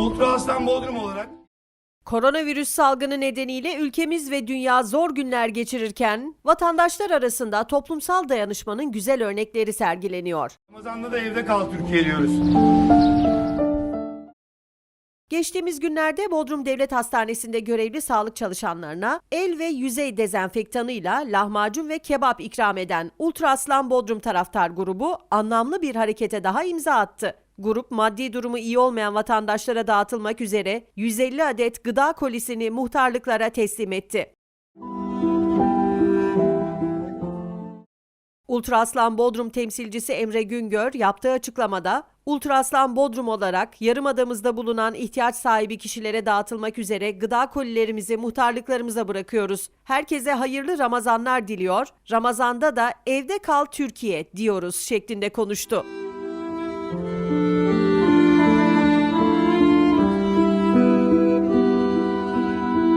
Ultra Aslan Bodrum olarak Koronavirüs salgını nedeniyle ülkemiz ve dünya zor günler geçirirken vatandaşlar arasında toplumsal dayanışmanın güzel örnekleri sergileniyor. Ramazan'da da evde kal Türkiye diyoruz. Geçtiğimiz günlerde Bodrum Devlet Hastanesi'nde görevli sağlık çalışanlarına el ve yüzey dezenfektanıyla lahmacun ve kebap ikram eden Ultra Aslan Bodrum taraftar grubu anlamlı bir harekete daha imza attı. Grup maddi durumu iyi olmayan vatandaşlara dağıtılmak üzere 150 adet gıda kolisini muhtarlıklara teslim etti. Ultra Aslan Bodrum temsilcisi Emre Güngör yaptığı açıklamada Ultra Aslan Bodrum olarak Yarımadamızda bulunan ihtiyaç sahibi kişilere dağıtılmak üzere gıda kolilerimizi muhtarlıklarımıza bırakıyoruz. Herkese hayırlı Ramazanlar diliyor. Ramazanda da evde kal Türkiye diyoruz şeklinde konuştu. Música